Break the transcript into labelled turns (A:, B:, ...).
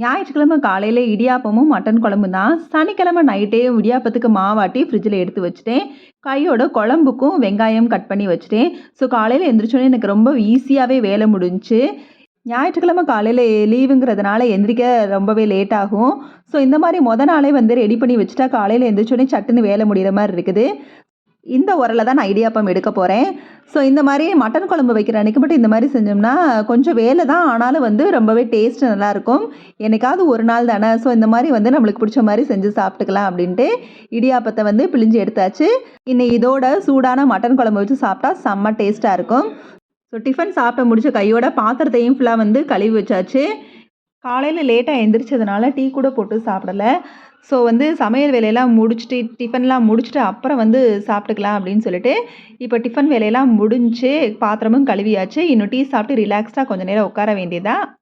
A: ஞாயிற்றுக்கிழமை காலையில் இடியாப்பமும் மட்டன் குழம்பு தான் சனிக்கிழமை நைட்டே இடியாப்பத்துக்கு மாவாட்டி ஃப்ரிட்ஜில் எடுத்து வச்சுட்டேன். கையோட குழம்புக்கும் வெங்காயம் கட் பண்ணி வச்சுட்டேன். ஸோ காலையில் எந்திரிச்சோன்னே எனக்கு ரொம்ப ஈஸியாகவே வேலை முடிஞ்சு ஞாயிற்றுக்கிழமை காலையில் லீவுங்கிறதுனால எந்திரிக்க ரொம்பவே லேட் ஆகும். ஸோ இந்த மாதிரி மொதல் நாளே வந்து ரெடி பண்ணி வச்சுட்டா காலையில் எந்திரிச்சோடனே சட்டுன்னு வேலை முடிகிற மாதிரி இருக்குது. இந்த உரலை தான் நான் இடியாப்பம் எடுக்க போகிறேன் ஸோ இந்த மாதிரி மட்டன் குழம்பு வைக்கிற அன்றைக்கி மட்டும் இந்த மாதிரி செஞ்சோம்னா கொஞ்சம் வேலை தான். ஆனாலும் வந்து ரொம்பவே டேஸ்ட் நல்லாயிருக்கும் என்னைக்காவது ஒரு நாள் தானே. ஸோ இந்த மாதிரி வந்து நம்மளுக்கு பிடிச்ச மாதிரி செஞ்சு சாப்பிட்டுக்கலாம் அப்படின்ட்டு இடியாப்பத்தை வந்து பிழிஞ்சு எடுத்தாச்சு. இன்னும் இதோட சூடான மட்டன் குழம்பு வச்சு சாப்பிட்டா செம்ம டேஸ்ட்டாக இருக்கும். ஸோ டிஃபன் சாப்பிட்டு முடிச்ச கையோட பாத்திரத்தையும் ஃபுல்லாக வந்து கழுவி வச்சாச்சு. காலையில் லேட்டாக எந்திரிச்சதுனால டீ கூட போட்டு சாப்பிடல. ஸோ வந்து சமையல் வேலையெல்லாம் முடிச்சுட்டு டிஃபன்லாம் முடிச்சுட்டு அப்புறம் வந்து சாப்பிட்டுக்கலாம் அப்படின்னு சொல்லிட்டு இப்போ டிஃபன் வேலையெல்லாம் முடிஞ்சு பாத்திரமும் கழுவியாச்சு. இன்னும் டீ சாப்பிட்டு ரிலாக்ஸ்டாக கொஞ்சம் நேரம் உட்கார வேண்டியதாக